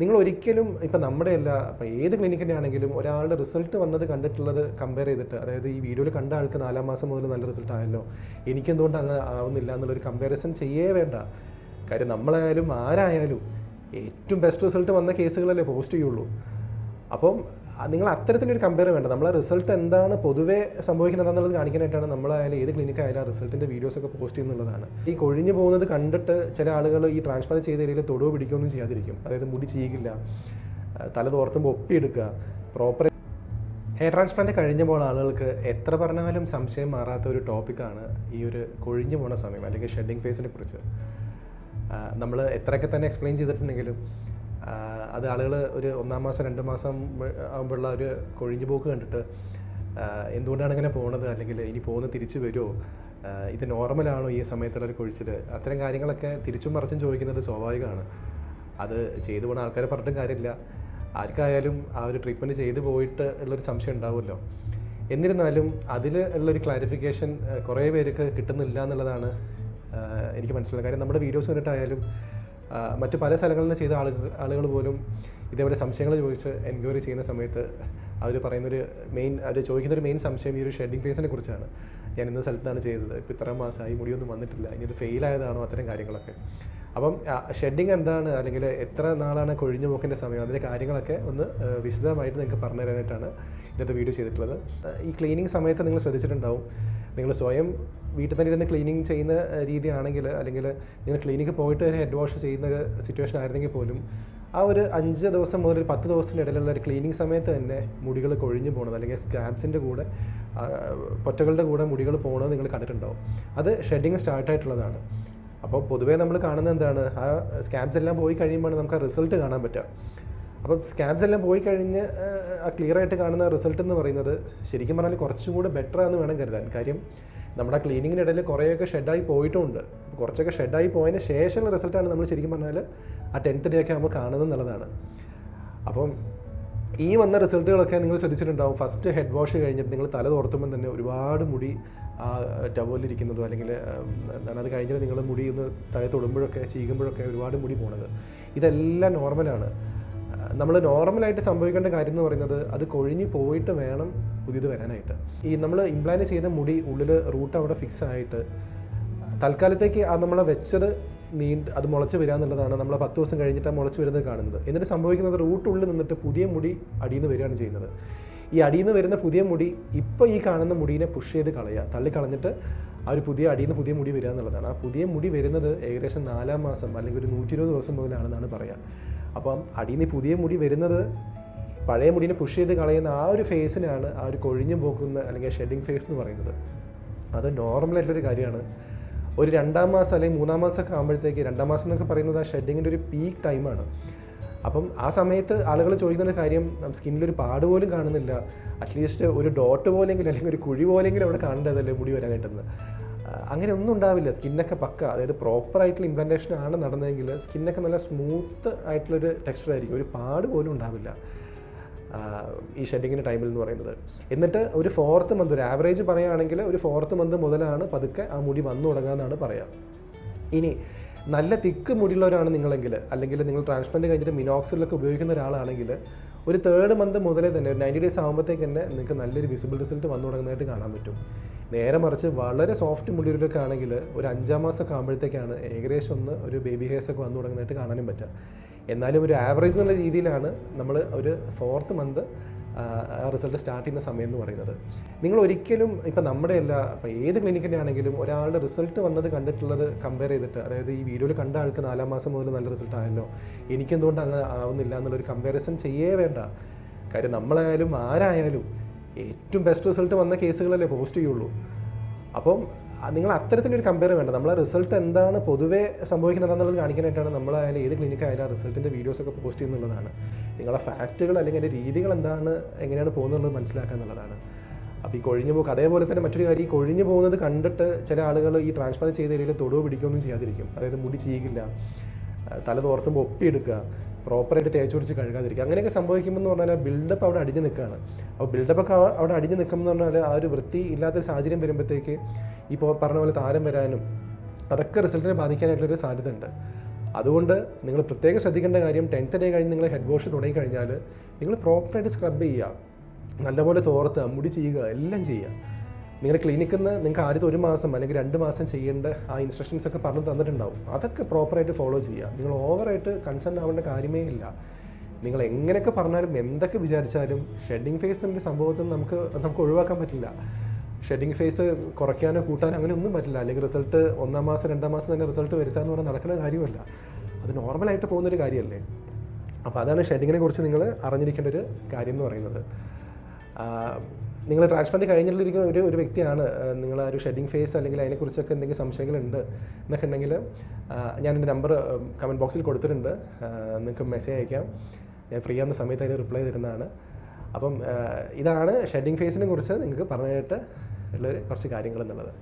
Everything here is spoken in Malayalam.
നിങ്ങൾ ഒരിക്കലും ഇപ്പം നമ്മുടെ അല്ല ഇപ്പം ഏത് ക്ലിനിക്കിന്റെ ആണെങ്കിലും ഒരാളുടെ റിസൾട്ട് വന്നത് കണ്ടിട്ടുള്ളത് കമ്പയർ ചെയ്തിട്ട് അതായത് ഈ വീഡിയോയിൽ കണ്ട ആൾക്ക് നാലാം മാസം മുതൽ നല്ല റിസൾട്ട് ആയല്ലോ. എനിക്കെന്തുകൊണ്ട് അങ്ങ് ആവുന്നില്ല എന്നുള്ളൊരു കമ്പാരിസൺ ചെയ്യേ വേണ്ട. കാര്യം നമ്മളായാലും ആരായാലും ഏറ്റവും ബെസ്റ്റ് റിസൾട്ട് വന്ന കേസുകളല്ലേ പോസ്റ്റ് ചെയ്യുള്ളൂ. അപ്പം നിങ്ങൾ അത്തരത്തിലൊരു കമ്പയർ വേണ്ട. നമ്മളെ റിസൾട്ട് എന്താണ് പൊതുവേ സംഭവിക്കുന്നത് എന്നുള്ളത് കാണിക്കാനായിട്ടാണ് നമ്മളായാലും ഏത് ക്ലിനിക്ക് ആയാലും ആ റിസൾട്ടിന്റെ വീഡിയോസൊക്കെ പോസ്റ്റ് ചെയ്യുന്നുള്ളതാണ്. ഈ കൊഴിഞ്ഞു പോകുന്നത് കണ്ടിട്ട് ചില ആളുകൾ ഈ ട്രാൻസ്ഫർ ചെയ്ത ഏരിയയിൽ തൊടുവ് പിടിക്കുകയൊന്നും ചെയ്യാതിരിക്കും. അതായത് മുടി ചീകില്ല തല തോർത്തുമ്പോൾ ഒപ്പിയെടുക്കുക പ്രോപ്പർ ഹെയർ ട്രാൻസ്പ്ലാന്റ് കഴിഞ്ഞപ്പോൾ ആളുകൾക്ക് എത്ര പറഞ്ഞാലും സംശയം മാറാത്ത ഒരു ടോപ്പിക്കാണ് ഈ ഒരു കൊഴിഞ്ഞു പോണ സമയം അല്ലെങ്കിൽ ഷെഡിങ് ഫേസിനെ കുറിച്ച്. നമ്മൾ എത്രയൊക്കെ തന്നെ എക്സ്പ്ലെയിൻ ചെയ്തിട്ടുണ്ടെങ്കിലും അത് ആളുകൾ ഒരു ഒന്നാം മാസം രണ്ട് മാസം ആകുമ്പോഴുള്ള ഒരു കൊഴിഞ്ഞു പോക്ക് കണ്ടിട്ട് എന്തുകൊണ്ടാണ് ഇങ്ങനെ പോണത്? അല്ലെങ്കിൽ ഇനി പോകുന്നത് തിരിച്ചു വരുമോ ഇത് നോർമലാണോ ഈ സമയത്തുള്ള ഒരു കൊഴിച്ചിൽ അത്തരം കാര്യങ്ങളൊക്കെ തിരിച്ചും മറിച്ചും ചോദിക്കുന്നത് സ്വാഭാവികമാണ്. അത് ചെയ്തു പോണ ആൾക്കാരെ പറഞ്ഞിട്ടും കാര്യമില്ല. ആർക്കായാലും ആ ഒരു ട്രീറ്റ്മെന്റ് ചെയ്തു പോയിട്ട് ഉള്ളൊരു സംശയം ഉണ്ടാവുമല്ലോ. എന്നിരുന്നാലും അതിൽ ഉള്ളൊരു ക്ലാരിഫിക്കേഷൻ കുറേ പേർക്ക് കിട്ടുന്നില്ല എന്നുള്ളതാണ് എനിക്ക് മനസ്സിലായത് കാര്യം നമ്മുടെ വീഡിയോസ് കണ്ടിട്ടായാലും മറ്റു പല സ്ഥലങ്ങളിൽ ചെയ്ത ആളുകൾ ആളുകൾ പോലും ഇതേപോലെ സംശയങ്ങൾ ചോദിച്ച് എൻക്വയറി ചെയ്യുന്ന സമയത്ത് അവർ പറയുന്നൊരു മെയിൻ അവർ ചോദിക്കുന്ന ഒരു മെയിൻ സംശയം ഈ ഒരു ഷെഡിങ് ഫേസിനെ കുറിച്ചാണ്. ഞാൻ ഇന്ന സ്ഥലത്താണ് ചെയ്തത് ഇപ്പോൾ ഇത്ര മാസമായി മുടിയൊന്നും വന്നിട്ടില്ല ഇനി ഇത് ഫെയിൽ ആയതാണോ അത്തരം കാര്യങ്ങളൊക്കെ. അപ്പം ഷെഡിങ് എന്താണ് അല്ലെങ്കിൽ എത്ര നാളാണ് കൊഴിഞ്ഞു പോക്കിന്റെ സമയം അതിന്റെ കാര്യങ്ങളൊക്കെ ഒന്ന് വിശദമായിട്ട് നിങ്ങൾക്ക് പറഞ്ഞു തരാനായിട്ടാണ് ഇന്നത്തെ വീഡിയോ ചെയ്തിട്ടുള്ളത്. ഈ ക്ലീനിങ് സമയത്ത് നിങ്ങൾ ശ്രദ്ധിച്ചിട്ടുണ്ടാവും നിങ്ങൾ സ്വയം വീട്ടിൽ തന്നെ ഇരുന്ന് ക്ലീനിങ് ചെയ്യുന്ന രീതിയാണെങ്കിൽ അല്ലെങ്കിൽ നിങ്ങൾ ക്ലീനിക്ക് പോയിട്ട് ഒരു ഹെഡ് വാഷ് ചെയ്യുന്ന ഒരു സിറ്റുവേഷൻ ആയിരുന്നെങ്കിൽ പോലും ആ ഒരു അഞ്ച് ദിവസം മുതൽ ഒരു പത്ത് ദിവസത്തിന്റെ ഇടയിലുള്ള ഒരു ക്ലീനിങ് സമയത്ത് തന്നെ മുടികൾ കൊഴിഞ്ഞു പോകുന്നത് അല്ലെങ്കിൽ സ്കാബ്സിന്റെ കൂടെ പൊറ്റകളുടെ കൂടെ മുടികൾ പോകുന്നത് നിങ്ങൾ കണ്ടിട്ടുണ്ടാവും. അത് ഷെഡിങ് സ്റ്റാർട്ടായിട്ടുള്ളതാണ് അപ്പോൾ പൊതുവേ നമ്മൾ കാണുന്നത് എന്താണ്? ആ സ്കാബ്സ് എല്ലാം പോയി കഴിയുമ്പോഴാണ് നമുക്ക് ആ റിസൾട്ട് കാണാൻ പറ്റുക. അപ്പം സ്കാൻസ് എല്ലാം പോയി കഴിഞ്ഞ് ആ, ക്ലിയർ ആയിട്ട് കാണുന്ന റിസൾട്ട് എന്ന് പറയുന്നത് ശരിക്കും പറഞ്ഞാൽ കുറച്ചും കൂടെ ബെറ്റർ ആണെന്ന് വേണം കരുതാൻ. കാര്യം നമ്മുടെ ക്ലീനിങ്ങിനിടയിൽ കുറേയൊക്കെ ഷെഡായി പോയിട്ടുണ്ട്. കുറച്ചൊക്കെ ഷെഡായി പോയതിന് ശേഷമുള്ള റിസൾട്ടാണ് നമ്മൾ ശരിക്കും പറഞ്ഞാൽ ആ ടെൻത്ത് ഡേ ഒക്കെ ആകുമ്പോൾ കാണുന്നത് എന്നുള്ളതാണ്. അപ്പം ഈ വന്ന റിസൾട്ടുകളൊക്കെ നിങ്ങൾ ശ്രദ്ധിച്ചിട്ടുണ്ടാവും. ഫസ്റ്റ് ഹെഡ് വാഷ് കഴിഞ്ഞിട്ട് നിങ്ങൾ തല തോർത്തുമ്പോൾ തന്നെ ഒരുപാട് മുടി ആ ടവലിരിക്കുന്നതോ അല്ലെങ്കിൽ എന്താണ് അത് കഴിഞ്ഞിട്ട് നിങ്ങൾ മുടി ഒന്ന് തല തൊടുമ്പോഴൊക്കെ ചീകുമ്പോഴൊക്കെ ഒരുപാട് മുടി പോണത്. ഇതെല്ലാം നോർമലാണ് നമ്മൾ നോർമലായിട്ട് സംഭവിക്കേണ്ട കാര്യം എന്ന് പറയുന്നത് അത് കൊഴിഞ്ഞ് പോയിട്ട് വേണം പുതിയത് വരാനായിട്ട്. ഈ നമ്മൾ ഇംപ്ലാന്റ് ചെയ്ത മുടി ഉള്ളിൽ റൂട്ട് അവിടെ ഫിക്സ് ആയിട്ട് തൽക്കാലത്തേക്ക് ആ നമ്മൾ വെച്ചത് നീണ്ട് അത് മുളച്ച് വരിക എന്നുള്ളതാണ് നമ്മൾ പത്ത് ദിവസം കഴിഞ്ഞിട്ട് മുളച്ച് വരുന്നത് കാണുന്നത്. എന്നിട്ട് സംഭവിക്കുന്നത് റൂട്ട് ഉള്ളിൽ നിന്നിട്ട് പുതിയ മുടി അടിയിൽ നിന്ന് വരികയാണ് ചെയ്യുന്നത്. ഈ അടിയിൽ നിന്ന് വരുന്ന പുതിയ മുടി ഇപ്പോൾ ഈ കാണുന്ന മുടീനെ പുഷ് ചെയ്ത് കളയുക. തള്ളിക്കളഞ്ഞിട്ട് ആ ഒരു പുതിയ അടിയിൽ നിന്ന് പുതിയ മുടി വരിക എന്നുള്ളതാണ്. ആ പുതിയ മുടി വരുന്നത് ഏകദേശം നാലാം മാസം അല്ലെങ്കിൽ ഒരു നൂറ്റി ഇരുപത് ദിവസം മുതലാണെന്നാണ് പറയുക. അപ്പം അടിയിൽ നിന്ന് പുതിയ മുടി വരുന്നത് പഴയ മുടിനെ പുഷ് ചെയ്ത് കളയുന്ന ആ ഒരു ഫേസിനാണ് ആ ഒരു കൊഴിഞ്ഞു പോക്കുന്ന അല്ലെങ്കിൽ ഷെഡിങ് ഫേസ് എന്ന് പറയുന്നത്. അത് നോർമലായിട്ടുള്ളൊരു കാര്യമാണ്. ഒരു രണ്ടാം മാസം അല്ലെങ്കിൽ മൂന്നാം മാസമൊക്കെ ആകുമ്പോഴത്തേക്ക് രണ്ടാം മാസം എന്നൊക്കെ പറയുന്നത് ആ ഷെഡിങ്ങിന്റെ ഒരു പീക്ക് ടൈമാണ് അപ്പം ആ സമയത്ത് ആളുകൾ ചോദിക്കുന്ന കാര്യം സ്കിന്നിലൊരു പാട് പോലും കാണുന്നില്ല. അറ്റ്ലീസ്റ്റ് ഒരു ഡോട്ട് പോലെങ്കിലും അല്ലെങ്കിൽ ഒരു കുഴി പോലെങ്കിലും അവിടെ കാണേണ്ടതല്ലേ മുടി വരാനായിട്ടെന്ന് അങ്ങനെ ഒന്നും ഉണ്ടാവില്ല. സ്കിന്നൊക്കെ പക്ക. അതായത് പ്രോപ്പർ ആയിട്ടുള്ള ഇംപ്ലാന്റേഷൻ ആണ് നടന്നതെങ്കിൽ സ്കിന്നൊക്കെ നല്ല സ്മൂത്ത് ആയിട്ടുള്ളൊരു ടെക്സ്ചർ ആയിരിക്കും. ഒരു പാട് പോലും ഉണ്ടാവില്ല. ഈ ഷെഡിങ്ങിന്റെ ടൈമിൽ എന്ന് പറയുന്നത്. എന്നിട്ട് ഒരു ഫോർത്ത് മന്ത് ഒരു ആവറേജ് പറയുകയാണെങ്കിൽ ഒരു ഫോർത്ത് മന്ത് മുതലാണ് പതുക്കെ ആ മുടി വന്നു തുടങ്ങാമെന്നാണ് പറയുക ഇനി നല്ല തിക്ക് മുടിയുള്ളവരാണ് നിങ്ങളെങ്കിൽ അല്ലെങ്കിൽ നിങ്ങൾ ട്രാൻസ്പ്ലാന്റ് കഴിഞ്ഞിട്ട് മിനോക്സിലൊക്കെ ഉപയോഗിക്കുന്ന ഒരാളാണെങ്കിൽ ഒരു തേർഡ് മന്ത് മുതലേ തന്നെ ഒരു നയന്റി ഡേയ്സ് ആകുമ്പോഴത്തേക്ക് തന്നെ നിങ്ങൾക്ക് നല്ലൊരു വിസിബിൾ റിസൾട്ട് വന്നു തുടങ്ങുന്നതായിട്ട് കാണാൻ പറ്റും. നേരെ മറിച്ച് വളരെ സോഫ്റ്റ് മുടിയുള്ളവരൊക്കെ ആണെങ്കിൽ ഒരു അഞ്ചാം മാസമൊക്കെ ആകുമ്പോഴത്തേക്കാണ് ഏകദേശം ഒന്ന് ഒരു ബേബി ഹെയർസ് ഒക്കെ വന്നു തുടങ്ങുന്നതായിട്ട് കാണാനും പറ്റുക. എന്നാലും ഒരു ആവറേജ് എന്നുള്ള രീതിയിലാണ് നമ്മൾ ഒരു ഫോർത്ത് മന്ത് ആ റിസൾട്ട് സ്റ്റാർട്ട് ചെയ്യുന്ന സമയം എന്ന് പറയുന്നത്. നിങ്ങൾ ഒരിക്കലും ഇപ്പം നമ്മുടെ അല്ല ഇപ്പം ഏത് ക്ലിനിക്കിന്റെ ആണെങ്കിലും ഒരാളുടെ റിസൾട്ട് വന്നത് കണ്ടിട്ടുള്ളത് കമ്പയർ ചെയ്തിട്ട് അതായത് ഈ വീഡിയോയിൽ കണ്ട ആൾക്ക് നാലാം മാസം മുതൽ നല്ല റിസൾട്ട് ആയല്ലോ. എനിക്കെന്തുകൊണ്ട് അങ്ങനെ ആവുന്നില്ല എന്നുള്ളൊരു കമ്പാരിസൺ ചെയ്യേ വേണ്ട. കാര്യം നമ്മളായാലും ആരായാലും ഏറ്റവും ബെസ്റ്റ് റിസൾട്ട് വന്ന കേസുകളല്ലേ പോസ്റ്റ് ചെയ്യുള്ളൂ. അപ്പം നിങ്ങൾ അത്തരത്തിലൊരു കമ്പയർ വേണ്ട. നമ്മളെ റിസൾട്ട് എന്താണ് പൊതുവേ സംഭവിക്കുന്നത് എന്നുള്ളത് കാണിക്കാനായിട്ടാണ് നമ്മളായാലും ഏത് ക്ലിനിക്കായാലും ആ റിസൾട്ടിന്റെ വീഡിയോസൊക്കെ പോസ്റ്റ് ചെയ്യുന്നുള്ളതാണ്. നിങ്ങളുടെ ഫാക്റ്റുകൾ അല്ലെങ്കിൽ അതിന്റെ രീതികൾ എന്താണ് എങ്ങനെയാണ് പോകുന്നത് മനസ്സിലാക്കുക എന്നുള്ളതാണ്. അപ്പോൾ ഈ കൊഴിഞ്ഞു പോക്ക് അതേപോലെ തന്നെ മറ്റൊരു കാര്യം ഈ കൊഴിഞ്ഞു പോകുന്നത് കണ്ടിട്ട് ചില ആളുകൾ ഈ ട്രാൻസ്പ്ലാന്റ് ചെയ്ത ഏരിയയിൽ തൊടുവ് പിടിക്കുകയൊന്നും ചെയ്യാതിരിക്കും. അതായത് മുടി ചീകില്ല തല തോർത്തുമ്പോൾ ഒപ്പിയെടുക്കുക പ്രോപ്പറായിട്ട് തേച്ച് പിടിച്ച് കഴുകാതിരിക്കുക. അങ്ങനെയൊക്കെ സംഭവിക്കുമ്പോൾ എന്ന് പറഞ്ഞാൽ ബിൽഡപ്പ് അവിടെ അടിഞ്ഞു നിൽക്കുകയാണ്. അപ്പോൾ ബിൽഡപ്പ് ഒക്കെ അവ- അവിടെ അടിഞ്ഞു നിൽക്കുമ്പോൾ എന്ന് പറഞ്ഞാൽ ആ ഒരു വൃത്തി ഇല്ലാത്തൊരു സാഹചര്യം വരുമ്പോഴത്തേക്ക് ഇപ്പോൾ പറഞ്ഞ പോലെ താരം വരാനും അതൊക്കെ റിസൾട്ടിനെ ബാധിക്കാനായിട്ടുള്ളൊരു സാധ്യത ഉണ്ട് അതുകൊണ്ട് നിങ്ങൾ പ്രത്യേകം ശ്രദ്ധിക്കേണ്ട കാര്യം ടെൻത്ത് ഡേ കഴിഞ്ഞ് നിങ്ങൾ ഹെഡ് വാഷ് തുടങ്ങിക്കഴിഞ്ഞാൽ നിങ്ങൾ പ്രോപ്പറായിട്ട് സ്ക്രബ് ചെയ്യുക. നല്ലപോലെ തോർത്തുക മുടി ചെയ്യുക എല്ലാം ചെയ്യുക. നിങ്ങളുടെ ക്ലിനിക്കിൽ നിന്ന് നിങ്ങൾക്ക് ആദ്യത്തെ ഒരു മാസം അല്ലെങ്കിൽ രണ്ട് മാസം ചെയ്യേണ്ട ആ ഇൻസ്ട്രക്ഷൻസ് ഒക്കെ പറഞ്ഞ് തന്നിട്ടുണ്ടാവും. അതൊക്കെ പ്രോപ്പറായിട്ട് ഫോളോ ചെയ്യുക. നിങ്ങൾ ഓവറായിട്ട് കൺസേൺ ആവേണ്ട കാര്യമേ ഇല്ല. നിങ്ങൾ എങ്ങനെയൊക്കെ പറഞ്ഞാലും എന്തൊക്കെ വിചാരിച്ചാലും ഷെഡിങ് ഫേസ് എന്ന സംഭവത്തിൽ നമുക്ക് നമുക്ക് ഒഴിവാക്കാൻ പറ്റില്ല. ഷെഡിങ് ഫേസ് കുറയ്ക്കാനോ കൂട്ടാനോ അങ്ങനെ ഒന്നും പറ്റില്ല. അല്ലെങ്കിൽ റിസൾട്ട് ഒന്നാം മാസം രണ്ടാം മാസം തന്നെ റിസൾട്ട് വരുത്താന്ന് പറഞ്ഞാൽ നടക്കുന്ന കാര്യമല്ല. അത് നോർമലായിട്ട് പോകുന്നൊരു കാര്യമല്ലേ? അപ്പോൾ അതാണ് ഷെഡിങ്ങിനെ കുറിച്ച് നിങ്ങൾ അറിഞ്ഞിരിക്കേണ്ട ഒരു കാര്യം എന്ന് പറയുന്നത്. നിങ്ങൾ ട്രാൻസ്പ്ലാന്റ് കഴിഞ്ഞിട്ടിരിക്കുന്ന ഒരു ഒരു വ്യക്തിയാണ് നിങ്ങൾ ആ ഒരു ഷെഡിങ് ഫേസ് അല്ലെങ്കിൽ അതിനെക്കുറിച്ചൊക്കെ എന്തെങ്കിലും സംശയങ്ങളുണ്ട് എന്നൊക്കെ ഉണ്ടെങ്കിൽ ഞാൻ എന്റെ നമ്പർ കമന്റ് ബോക്സിൽ കൊടുത്തിട്ടുണ്ട്. നിങ്ങൾക്ക് മെസ്സേജ് അയക്കാം. ഞാൻ ഫ്രീ ആവുന്ന സമയത്ത് അതിന് റിപ്ലൈ തരുന്നതാണ്. അപ്പം ഇതാണ് ഷെഡിങ് ഫേസിനെ കുറിച്ച് നിങ്ങൾക്ക് പറഞ്ഞിട്ട് ഉള്ളൊരു കുറച്ച് കാര്യങ്ങൾ എന്നുള്ളത്.